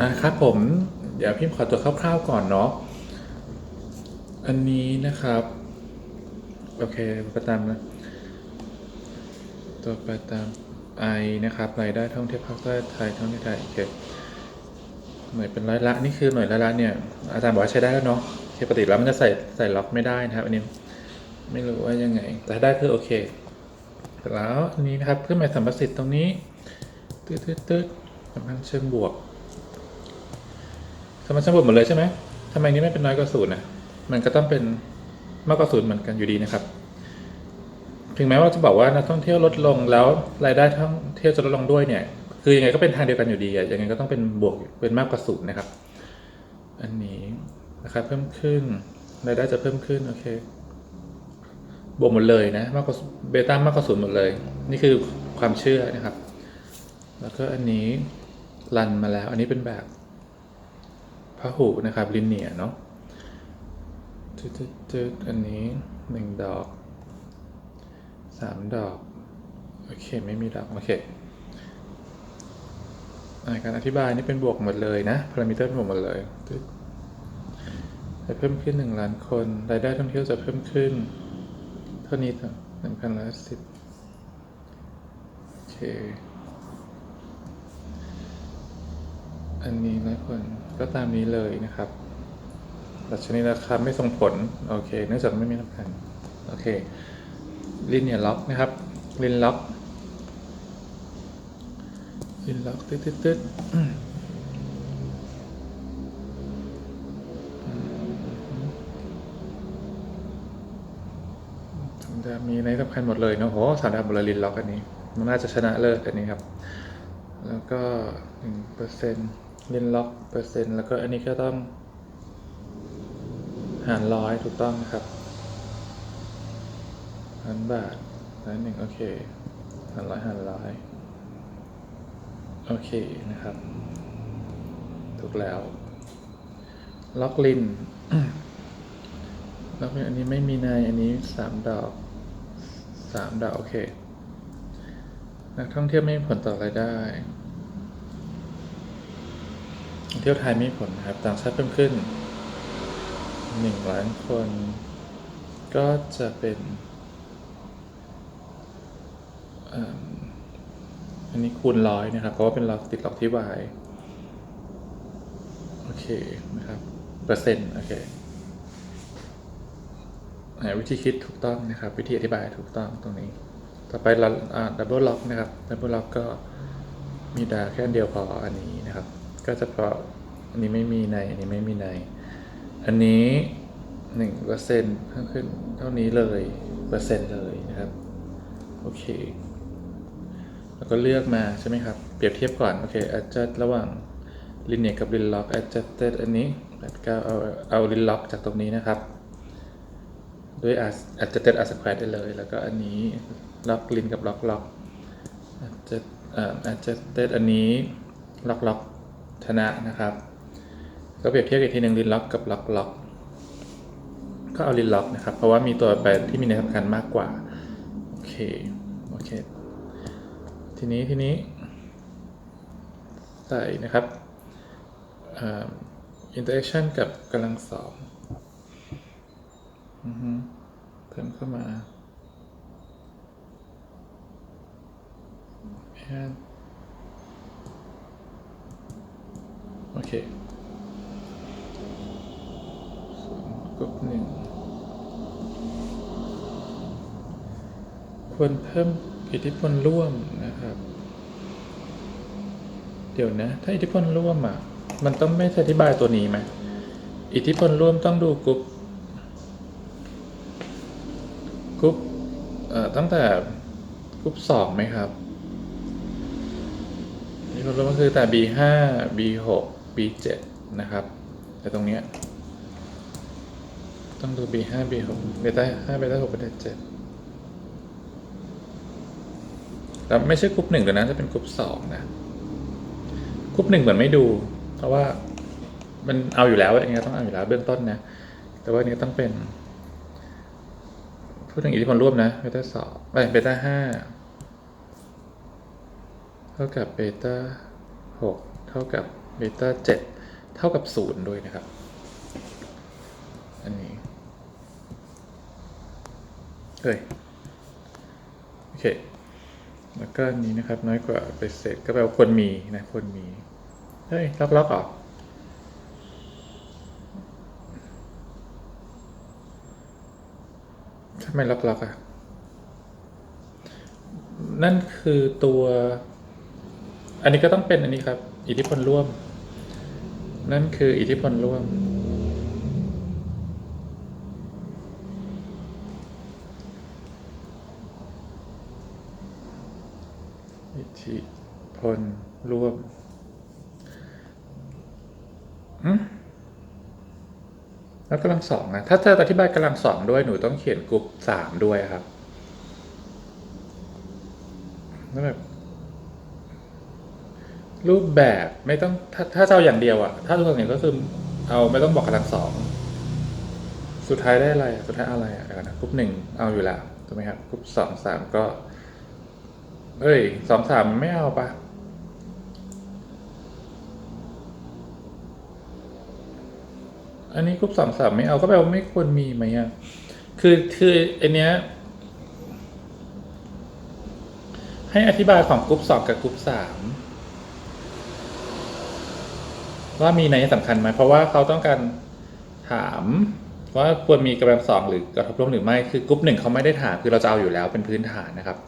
อะครับผมเดี๋ยวพี่ขอตัวคร่าวๆก่อนเนาะอันนี้นะครับ โอเคไปตามนะตัวไปตามไอนะครับรายได้ท่องเที่ยวภาคใต้ไทยท่องเที่ยวไทยโอเคหน่วยเป็นร้อยละนี่คือหน่วยละละเนี่ยอาจารย์บอกว่าใช้ได้แล้วเนาะปกติแล้วมันจะใส่ใส่ล็อกไม่ได้นะครับ อันนี้ไม่รู้ว่ายังไง แต่ได้คือโอเคแล้วอันนี้นะครับเครื่องหมายสัมประสิทธิ์ตรงนี้ตืดตืดตืดสัมพันธ์เชิงบวก สมมติสมบูรณ์หมดเลยใช่ไหมทำไมนี้ไม่เป็นน้อยกว่าศูนย์นะมันก็ต้องเป็นมากกว่าศูนย์เหมือนกันอยู่ดีนะครับ ถึงแม้ว่าจะบอกว่านักท่องเที่ยวลดลงแล้วรายได้ท่องเที่ยวจะลดลงด้วยเนี่ย คือยังไงก็เป็นทางเดียวกันอยู่ดีอะยังไงก็ต้องเป็นบวกเป็นมากกว่าศูนย์นะครับ อันนี้นะครับเพิ่มขึ้นรายได้จะเพิ่มขึ้นโอเค บวกหมดเลยนะมากกว่าเบต้ามากกว่าศูนย์หมดเลย นี่คือความเชื่อนะครับ แล้วก็อันนี้รันมาแล้ว อันนี้เป็นแบบ พระหูนะครับลินเนียเนาะตึ๊ดตึ๊ดตึ๊ดอันนี้หนึ่งดอกสามดอก โอเค ไม่มีดอก โอเคการอธิบายนี่เป็นบวกหมดเลยนะพารามิเตอร์เป็นบวกหมดเลยตึ๊ดจะเพิ่มขึ้นหนึ่งล้านคนรายได้ท่องเที่ยวจะเพิ่มขึ้น เท่านี้เท่าหนึ่งพันล้านสิบโอเค อันนี้นะคน ก็ตามนี้เลยนะครับดัชนีราคาไม่ส่งผล โอเค เนื่องจากไม่มีน้ำพันโอเคลินเนี่ยล็อกนะครับลินล็อกลินล็อกตึ๊ดตึ๊ดตึ๊ดจะมีในสำคัญหมดเลยเนะโหสามดาวหมดเลยลินล็อกอันนี้ มันน่าจะชนะเลิศอันนี้ครับ แล้วก็หนึ่งเปอร์เซ็นต์ ล่นล็อกเปอร์เซ็นต์แล้วก็อันนี้ก็ต้อง หารร้อยถูกต้องนะครับหารบาทร้อยหนึ่งโอเคหารร้อยหารร้อยโอเคนะครับ ถูกแล้ว ล็อกลินล็อกลินอันนี้ไม่มีในอันนี้สามดอกสามดอกโอเคนักท่องเที่ยวไม่มีผลต่อรายได้ เที่ยวไทยมีผลนะครับ ต่างชาติเพิ่มขึ้นหนึ่งล้านคน ก็จะเป็นอันนี้คูณร้อยนะครับ เพราะว่าเป็นล็อกติดล็อกที่ y โอเคนะครับ เปอร์เซ็นต์โอเควิธีคิดถูกต้องนะครับ วิธีอธิบายถูกต้องตรงนี้ ต่อไปเราดับเบิลล็อกนะครับดับเบิลล็อกก็มีดาแค่เดียวพออันนี้ ก็จะพาะอันนี้ไม่มีใน อันนี้ไม่มีใน อันนี้หนึ่งเปอร์เซ็นต์เพิ่มขึ้นเท่านี้เลยเปอร์เซ็นต์เลยนะครับ โอเค แล้วก็เลือกมาใช่ไหมครับ เปรียบเทียบก่อน โอเค adjust ระหว่าง linear กับ lin lock adjusted อันนี้แล้วก็เอาเอา lin lock จากตรงนี้นะครับ ด้วย adjusted r square ได้เลย แล้วก็อันนี้ lock lin กับ lock lock adjust เอ่อ adjusted อันนี้ lock lock ชนะนะครับ ก็เปรียบเทียบอีกทีหนึ่ง lin lock กับ lock lock ก็เอา lin lock นะครับ เพราะว่ามีตัวแปรที่มีในสำคัญมากกว่า โอเค โอเค ทีนี้ทีนี้ ใส่นะครับเอ่อ interaction กับกำลังสองเพิ่มเข้ามา add โอ เคศูนย์กบหนึ่งควรเพิ่มอิทธิพลร่วมนะครับ เดี๋ยวนะ ถ้าอิทธิพลร่วมอะ มันต้องไม่อธิบายตัวนี้ไหมอิทธิพลร่วมต้องดูกรุ๊ปกรุ๊ปตั้งแต่กรุ๊ปสองไหมครับอิทธิพลร่วมก็คือแต่ B ห้า B หก B เจ็ดนะครับ แต่ตรงเนี้ยต้องดู B ห้า B หกเบต้าห้าเบต้าหกเบต้าเจ็ดแล้วไม่ใช่กรุ๊ปหนึ่งเลยนะ จะเป็นกรุ๊ปสองนะกรุ๊ปหนึ่งเหมือนไม่ดู เพราะว่ามันเอาอยู่แล้วอย่างเงี้ยต้องเอาอยู่แล้วเบื้องต้นนะ แต่ว่านนี้ต้องเป็น พูดถึงอิทธิพลร่วมนะเบต้าสองไม่เบต้าห้าเท่ากับเบต้าหกเท่ากับ เบต้าเจ็ดเท่ากับศูนย์ด้วยนะครับ อันนี้เฮ้ยโอเค แล้วก็นี้นะครับ น้อยกว่าไปเสร็จก็แปลว่าควรมีนะควรมี เฮ้ย ล็อกล็อกออกทำไมล็อกล็อกอะ นั่นคือตัว อันนี้ก็ต้องเป็นอันนี้ครับ อิทธิพลร่วม นั่นคืออิทธิพลร่วม อิทธิพลร่วมอืมแล้วกำลังสองนะ ถ้าจะอธิบายกำลังสองด้วย หนูต้องเขียนกรุ๊ปสามด้วยครับแล้วแบบ รูปแบบไม่ต้องถ้าถ้าจะเอาอย่างเดียวอะถ้าตัวอย่างก็คือเอาไม่ต้องบอกกำลังสองสุดท้ายได้อะไรสุดท้ายอะไรอะเดี๋ยวก่อนนะกรุ๊ปหนึ่งเอาอยู่แล้วถูกไหมครับกรุ๊ปสองสามก็ เอ้ยสองสามไม่เอาปะอันนี้กรุ๊ปสองสามไม่เอาก็แปลว่าไม่ควรมีไหมอะคือคืออันเนี้ยให้อธิบายของกรุ๊ปสองกับกรุ๊ปสาม ว่ามีในยสำคัญไหมเพราะว่าเขาต้องการถามว่าควรมีกำลังสองหรือกระทบร่วมหรือไม่คือกรุ๊ปหนึ่งเขาไม่ได้ถามคือเราจะเอาอยู่แล้วเป็นพื้นฐานนะครับ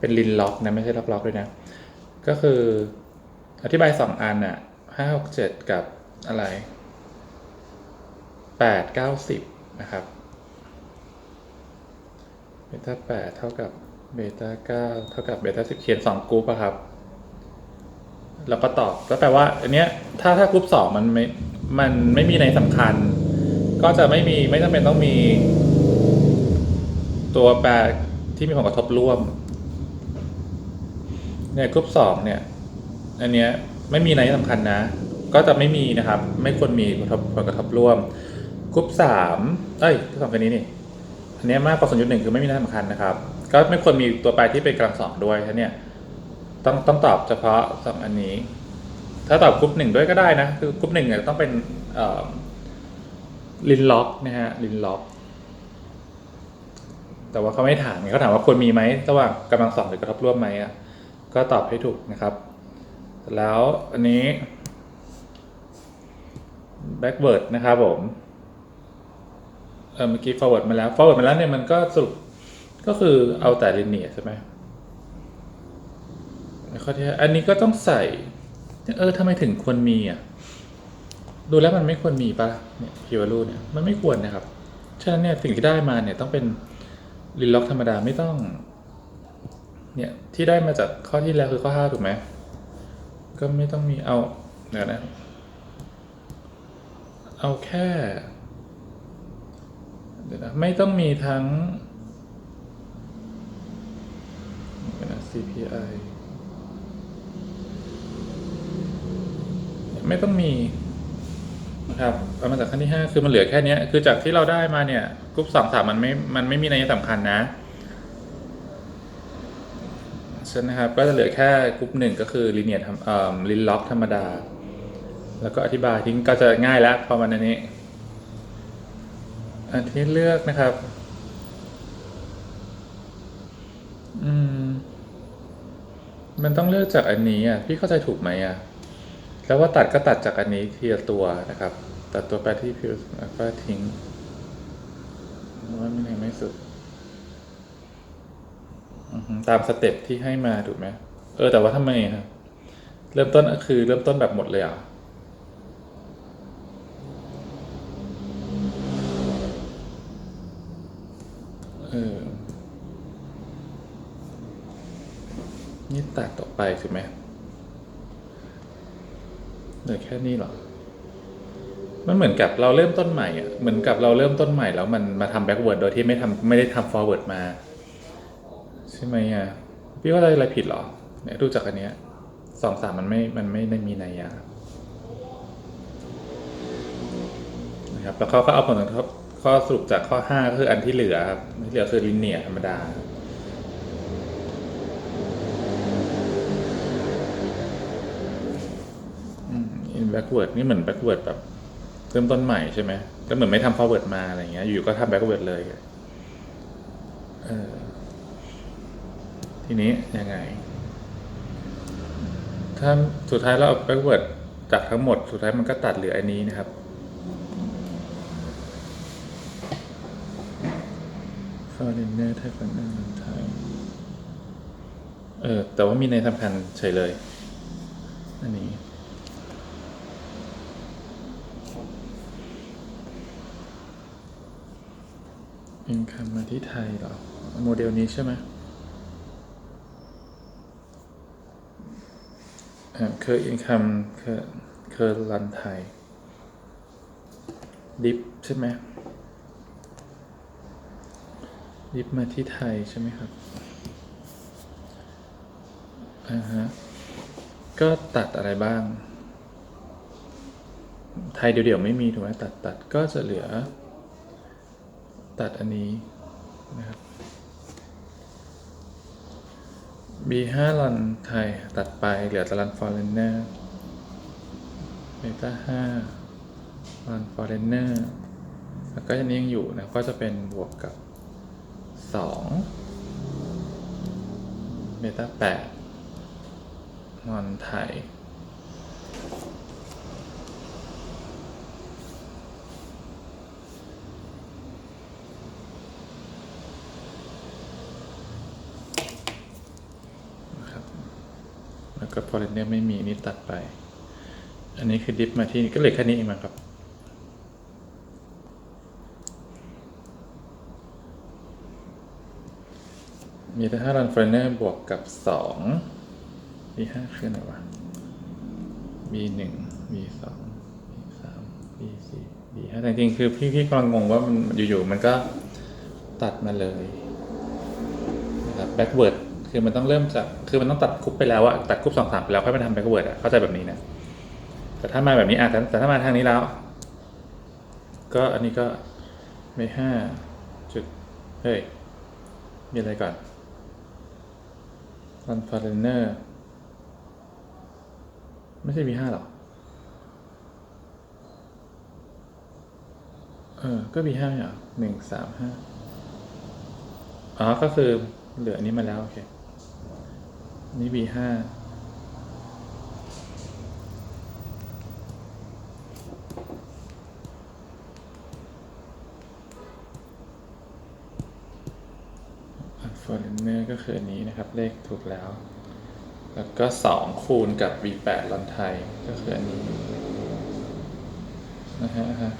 เป็นลินล็อกนะไม่ใช่ล็อกล็อกด้วยนะ ก็คืออธิบายสองอันอะห้าหกเจ็ดกับอะไรแปดเก้าสิบนะครับเบต้าแปดเท่ากับเบต้าเก้าเท่ากับเบต้าสิบเขียนสองกรุ๊ปอะครับ แล้วก็ตอบก็แปลว่าอันเนี้ยถ้าถ้ากรุ๊ปสองมันไม่มันไม่มีในสำคัญ ก็จะไม่มีไม่จำเป็นต้องมี ตัวแปรที่มีผลกระทบร่วมเนี่ยกรุ๊ปสองเนี่ยอันเนี้ยไม่มีในสำคัญนะ ก็จะไม่มีนะครับ ไม่ควรมีผลกระทบผลกระทบร่วมกรุ๊ปสามเอ้ยกรุ๊ปสองตัวนี้นี่อันเนี้ยมากกว่าศูนย์จุดหนึ่งคือไม่มีในสำคัญนะครับ ก็ไม่ควรมีตัวแปรที่เป็นกลางสองด้วยท่าเนี่ย ต้องต้องตอบเฉพาะสองอันนี้ ถ้าตอบกรุ๊ปหนึ่งด้วยก็ได้นะ คือกรุ๊ปหนึ่งเนี่ยต้องเป็นลินล็อกนะฮะลินล็อก แต่ว่าเขาไม่ถามเขาถามว่าควรมีไหมระหว่างกำลังสองหรือกระทบร่วมไหมอะก็ตอบให้ถูกนะครับ แล้วอันนี้ backward นะครับผมเออเมื่อกี้ forward มาแล้ว forward มาแล้วเนี่ยมันก็สรุปก็คือเอาแต่ linear ใช่ไหม ข้อที่ห้าอันนี้ก็ต้องใส่ เออทำไมถึงควรมีอะ ดูแล้วมันไม่ควรมีปะเนี่ยคิวรูเนี่ย มันไม่ควรนะครับ ฉะนั้นเนี่ยสิ่งที่ได้มาเนี่ยต้องเป็นลินล็อกธรรมดาไม่ต้อง เนี่ยที่ได้มาจากข้อที่แล้วคือข้อห้าถูกไหม ก็ไม่ต้องมีเอาเดี๋ยวนะ เอาแค่เดี๋ยวนะไม่ต้องมีทั้งนะ CPI ไม่ต้องมีนะครับเอามาจากขั้นที่ห้าคือมันเหลือแค่นี้คือจากที่เราได้มาเนี่ยกรุ๊ปสองสามมันไม่มันไม่มีนัยสำคัญนะใช่นะครับก็จะเหลือแค่กรุ๊ปหนึ่งก็คือลิเนียทำเอ่อลินล็อกธรรมดา แล้วก็อธิบายทิ้งก็จะง่ายแล้วพอมันอันนี้ อันที่เลือกนะครับอืมมันต้องเลือกจากอันนี้อะพี่เข้าใจถูกไหมอะ แล้วว่าตัดก็ตัดจากอันนี้ทีละตัวนะครับ ตัดตัวแปรที่พิวแล้วก็ทิ้งว่ามันยังไม่สุดตามสเต็ปที่ให้มาถูกไหมเออแต่ว่าทำไมครับเริ่มต้นก็คือเริ่มต้นแบบหมดเลยอะเออนี่ตัดต่อไปถูกไหม เหลือแค่นี้หรอ มันเหมือนกับเราเริ่มต้นใหม่อะ เหมือนกับเราเริ่มต้นใหม่แล้วมันมาทำแบ็กเวิร์ดโดยที่ไม่ทำไม่ได้ทำฟอร์เวิร์ดมา ใช่ไหมอะ พี่ว่าอะไรผิดหรอ เนี่ยดูจากอันเนี้ยสองสามมันไม่ มันไม่ได้มีนัยยะนะครับ แล้วเขาก็เอาผลกระทบข้อสรุปจากข้อห้าก็คืออันที่เหลือครับที่เหลือคือลินเนียธรรมดา อืม in backward นี่เหมือน backward แบบเริ่มต้นใหม่ใช่ไหมแล้วเหมือนไม่ทำ forward มาอะไรเงี้ย อยู่ๆก็ทำ backward เลยเออทีนี้ยังไง ถ้าสุดท้ายเราเอา backward จากทั้งหมด สุดท้ายมันก็ตัดเหลืออันนี้นะครับ foreigner ไทย foreigner ไทยเออ แต่ว่ามีในสำคัญเฉยเลย อันนี้ อินคัมมาที่ไทยเหรอ โมเดลนี้ใช่ไหมอ่าเคออินคัมเคอเคอรันไทย ดิฟใช่ไหมดิฟมาที่ไทยใช่ไหมครับอ่าฮะก็ตัดอะไรบ้าง ไทยเดี๋ยวๆไม่มีถูกไหมตัดตัดก็จะเหลือ ตัดอันนี้นะครับ B5 รันไทยตัดไปเหลือต่รัน foreigner เบต้า5รัน foreigner แล้วก็อันนี้ยังอยู่นะ ก็จะเป็นบวกกับ 2 เบต้า8นอนไทย นะครับ ก็ foreigner ไม่มีนี่ตัดไป อันนี้คือดิฟมาที่ก็เหลือแค่นี้เองครับ มีแต่ห้ารัน foreigner บวกกับสอง b ห้าคืออะไรวะ b หนึ่ง b สอง b สาม b สี่ b ห้าแต่จริงๆคือพี่พี่กำลังงงว่ามันอยู่ๆมันก็ตัดมาเลยนะครับ backward คือมันต้องเริ่มจากคือมันต้องตัดคุปไปแล้วอะตัดคุปสองสามไปแล้วค่อยมาทำ backward อะเข้าใจแบบนี้นะแต่ถ้ามาแบบนี้อะแต่แต่ถ้ามาทางนี้แล้ว ก็อันนี้ก็ไม่ห้าจุดเฮ้ยมีอะไรก่อน run foreigner ไม่ใช่ V5 หรอ เออ ก็ V5 ไม่เหรอหนึ่งสามห้าอ๋อ ก็คือเหลืออันนี้มาแล้ว โอเค นี่ V5 ฟอร์เนอร์ก็คืออันนี้นะครับ เลขถูกแล้ว แล้วก็สองคูณกับ V8 ลอนไทย ก็คืออันนี้นะฮะอ่าฮะ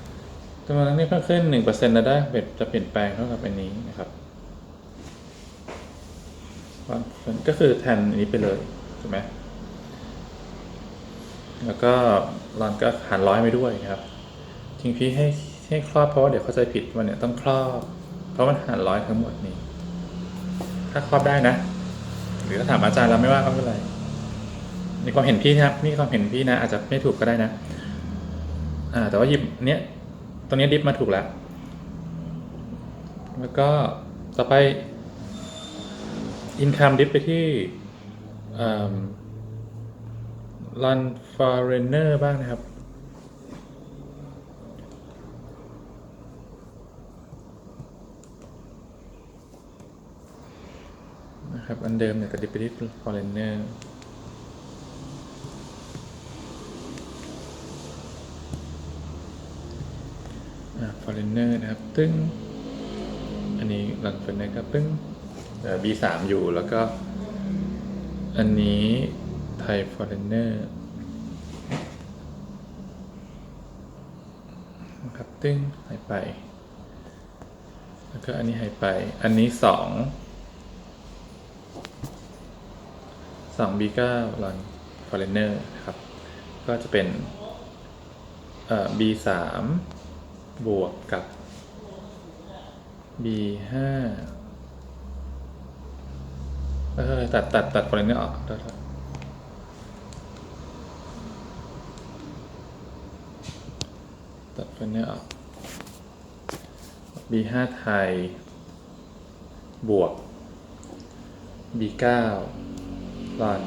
จำนวนนี้เพิ่มขึ้นหนึ่งเปอร์เซ็นต์นะได้เป็นจะเปลี่ยนแปลงเท่ากับอันนี้นะครับ ก็คือแทนอันนี้ไปเลยถูกไหมแล้วก็รอนก็หารร้อยไปด้วยครับจริงพี่ให้ให้ครอบเพราะว่าเดี๋ยวเข้าใจผิดว่าเนี่ยต้องครอบ เพราะมันหารร้อยทั้งหมดนี้ ถ้าครอบได้นะ หรือถ้าถามอาจารย์แล้วไม่ว่าก็ไม่เป็นไรในความเห็นพี่นะครับนี่ความเห็นพี่นะ อาจจะไม่ถูกก็ได้นะ อ่า แต่ว่าหยิบเนี้ยตรงนี้ดิฟมาถูกแล้ว แล้วก็ต่อไป อินคัมดิฟไปที่ลันฟาเรนเนอร์บ้างนะครับ นะครับ อันเดิมเนี่ยแต่ดิฟไปที่ฟาเรนเนอร์ฟอร์เรนเนอร์นะครับ ตึ้ง อันนี้หลังฝนนะครับตึ้ง B3 อยู่แล้วก็ อันนี้ไทย foreigner นะครับตึ้งหายไป แล้วก็อันนี้หายไป อันนี้สองสอง B9 run foreigner นะครับ ก็จะเป็นเอ่อ B3 บวกกับ B5 ออตัดตัดตัดประเด็นนี้ออกได้ตัดประเด็นนี้ออก B5 ไทย บวก B9 ลอน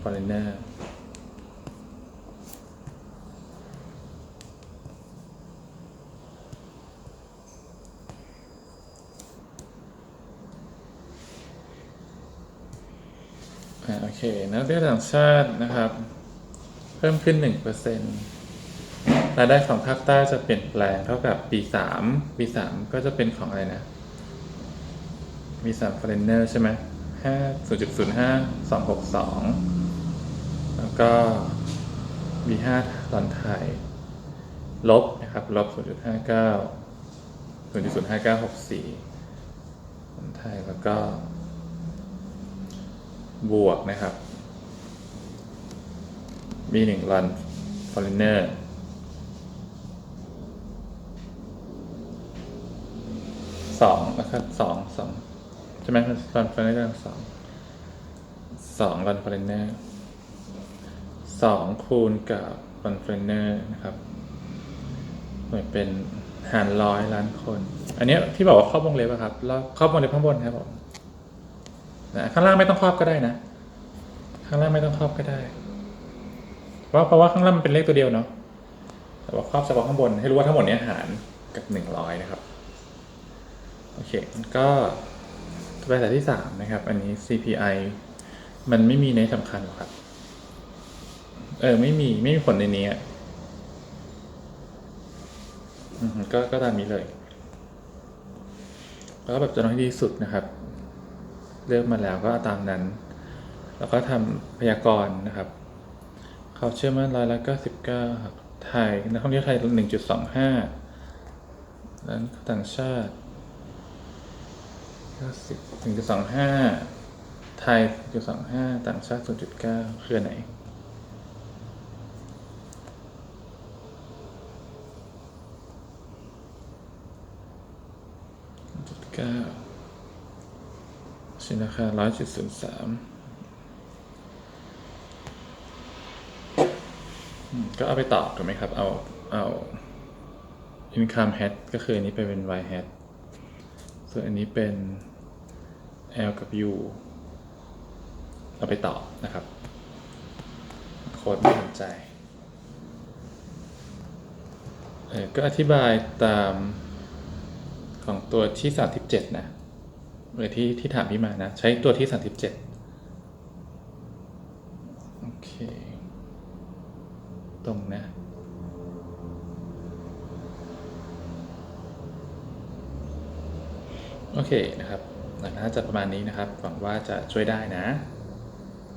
ฟอร์เรนเนอร์ เค นักเรียนต่างชาตินะครับ เพิ่มขึ้นหนึ่งเปอร์เซ็นต์รายได้ของภาคใต้จะเปลี่ยนแปลงเท่ากับปีสามปีสามก็จะเป็นของอะไรนะมีสามฟ o เรนเนอร์ใช่ไหมห้าศูนย์จุดศูนย์ห้าสองหกสองแล้วก็มีห้าตอนไทย ลบนะครับ ลบศูนย์จุดห้าเก้าศูนย์จุดห้าเก้าหกสี่ตอนไทยแล้วก็ บวกนะครับ มีหนึ่งรันฟอร์เรเนอร์สองนะครับสองสองใช่ไหมรันฟอร์เรนเนอร์สองสองรันฟอร์เรนเนอร์สองคูณกับรันฟอร์เรนเนอร์นะครับหมือนเป็นหารร้อยล้านคน อันนี้ที่บอกว่าครอบวงเล็บอะครับ แล้วครอบวงเล็บข้างบนครับผม นะข้างล่างไม่ต้องครอบก็ได้นะ ข้างล่างไม่ต้องครอบก็ได้ เพราะเพราะว่าข้างล่างมันเป็นเลขตัวเดียวเนาะแต่ว่าครอบเฉพาะข้างบนให้รู้ว่าทั้งหมดเนี้ยหารกับหนึ่งร้อยนะครับโอเคก็ตัวแบบที่สามนะครับ อันนี้ CPI มันไม่มีในสำคัญหรอกครับ เออ ไม่มีไม่มีผลในนี้อะก็ก็ตามนี้เลย แล้วก็แบบจะน้อยที่สุดนะครับ เลือกมาแล้วก็าตามนั้น แล้วก็ทำพยากรณ์นะครับ เขาเชื่อมั่นร้อยละเก้าสิบเก้าครับไทยนักท่องเที่ยวไทยหนึ่งจุดสองห้านั้นต่างชาติเก้าสิบหนึ่งจุดสองห้าไทยจุดสองห้าต่างชาติศูนย์จุดเก้าคือไหน จุดเก้า ชินราคาร้อยจุดศูนย์สามก็เอาไปตอบถูกไหมครับ เอาเอา income hat ก็คืออันนี้ไปเป็น y hat ส่วนอันนี้เป็น l กับ u เอาไปตอบนะครับ โค้ดไม่สนใจก็อธิบายตามของตัวที่สามสิบเจ็ดนะ เออที่ที่ถามพี่มานะ ใช้ตัวที่สามสิบเจ็ดโอเค ตรงนะ โอเคนะครับน่าจะประมาณนี้นะครับ หวังว่าจะช่วยได้นะ